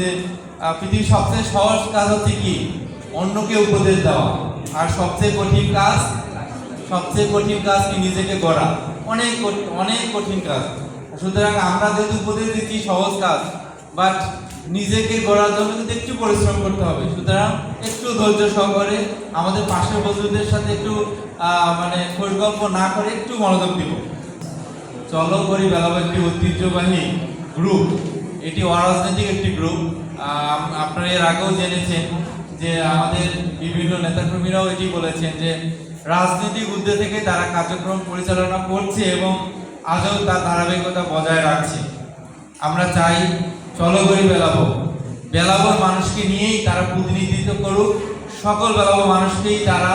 যে পৃথিবীর সবচেয়ে সহজ কাজ হচ্ছে কি? অন্যকে উপদেশ দেওয়া। আর সবচেয়ে কঠিন কাজ, সবচেয়ে কঠিন কাজ কি নিজেকে গড়া? অনেক অনেক কঠিন কাজ। সুতরাং আমরা যেহেতু উপদেশ দিচ্ছি, সহজ কাজ বাট নিজেকে গড়ার জন্য কিন্তু একটু পরিশ্রম করতে হবে। সুতরাং একটু ধৈর্য সহকারে আমাদের পাশের বন্ধুদের সাথে একটু মানে গল্প না করে একটু মনোযোগ দিব। চলো করি একটি ঐতিহ্যবাহী গ্রুপ এটি অরাজনৈতিক একটি গ্রুপ আপনারা এর আগেও জেনেছেন যে আমাদের বিভিন্ন নেতাকর্মীরাও এটি বলেছেন যে রাজনৈতিক উদ্যোগ থেকে তারা কার্যক্রম পরিচালনা করছে এবং আজও তার ধারাবাহিকতা বজায় রাখছে। আমরা চাই, চলো করি বেলাবো বেলাবোর মানুষকে নিয়েই তারা প্রতিনিধিত্ব করুক। সকল বেলাবো মানুষকেই তারা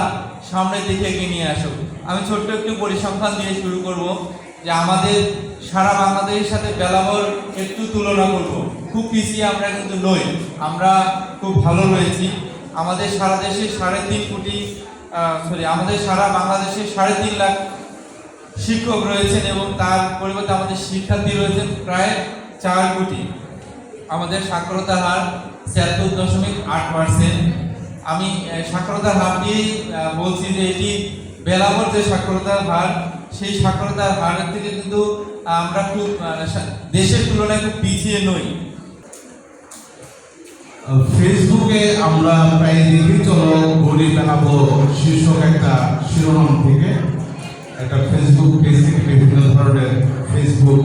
সামনের দিকে এগিয়ে নিয়ে আসুক। আমি ছোট্ট একটু পরিসংখ্যান দিয়ে শুরু করব। যে আমাদের সারা বাংলাদেশের সাথে বেলাবর একটু তুলনা করব। খুব পিছিয়ে আমরা কিন্তু নই। আমরা খুব ভালো রয়েছি। আমাদের সারা দেশে সাড়ে তিন কোটি সরি আমাদের সারা বাংলাদেশে সাড়ে তিন লাখ শিক্ষক রয়েছেন এবং তার পরিবর্তে আমাদের শিক্ষার্থী রয়েছেন প্রায় চার কোটি। আমাদের সাক্ষরতার হার ছিয়াত্তর দশমিক আট পার্সেন্ট আমি সাক্ষরতার হার দিয়েই বলছি যে এটি বেলাবর যে সাক্ষরতার হার সেই সাক্ষরতার হারের থেকে কিন্তু আমরা খুব দেশের তুলনায় খুব পিছিয়ে নই। ফেসবুকে আমরা প্রায় দেখি চলো ঘড়ি বানাবো শীর্ষক একটা শিরোনাম থেকে। একটা ফেসবুক পেজ থেকে বিভিন্ন ধরনের ফেসবুক,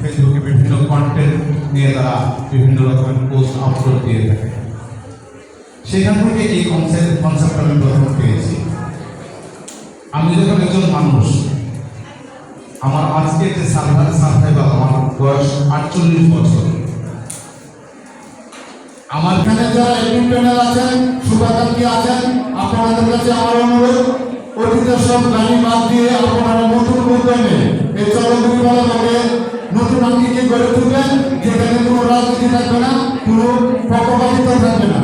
ফেসবুকে বিভিন্ন কন্টেন্ট নিয়ে তারা বিভিন্ন রকমের পোস্ট আপলোড দিয়ে থাকে। সেখান থেকে এই কনসেপ্ট কনসেপ্ট আমি প্রথম পেয়েছি। আমি যখন একজন মানুষ আমার আজকে যে সার্ভাই সার্ভাইভাল আমার বয়স আটচল্লিশ বছর। আমার এখানে যারা এডমিন প্যানেল আছেন শুভাকাঙ্ক্ষী আছেন, আপনাদের কাছে আমার অনুরোধ অতীতের সব বাদ দিয়ে আপনারা নতুন উদ্যমে এই চলগুলিওয়ালাকে নতুন গড়ে তুলবেন, যেখানে কোনো রাজনীতি থাকবে না, কোনো পক্ষপাতিত্ব থাকবে না।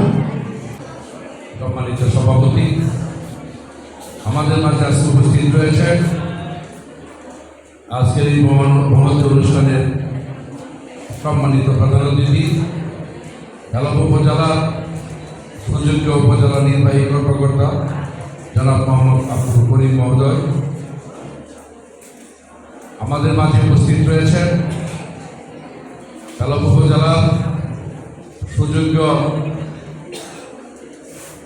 সম্মানিত সভাপতি, আমাদের মাঝে আজকে উপস্থিত রয়েছেন আজকের এই ভ্রমণ- অনুষ্ঠানের সম্মানিত প্রধান অতিথি হেলাপ উপজেলা সুযোগ্য উপজেলা নির্বাহী কর্মকর্তা, জনাব মোহাম্মদ আব্দুল করিম মহোদয়। আমাদের মাঝে উপস্থিত রয়েছেন হেলাপ উপজেলার সুযোগ্য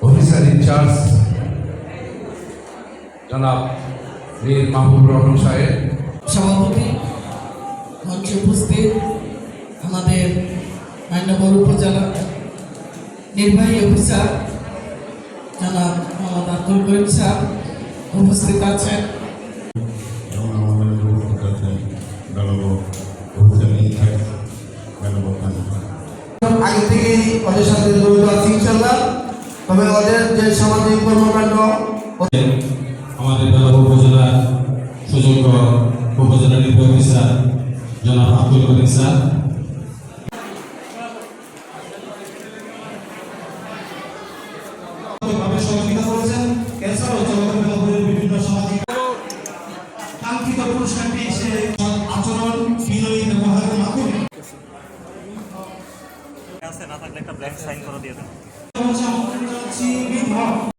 অফিসার ইনচার্জ জনাব মীর মাহবুব রহমান সাহেব। সভাপতি মঞ্চে উপস্থিত আমাদের মান্যবর উপজেলা নির্বাহী অফিসার জনাব মোহাম্মদ আব্দুল করিম সাহেব উপস্থিত আছেন। আগে থেকেই ওদের সাথে জড়িত আছি ইনশাল্লাহ তবে ওদের যে সামাজিক কর্মকাণ্ড আমাদের বেলাব উপজেলা সুযোগ্য উপজেলা নির্বাহী অফিসার জনাব আব্দুল করিম স্যার। না থাকলে একটা ব্ল্যাঙ্ক সাইন করে দিয়ে দেন।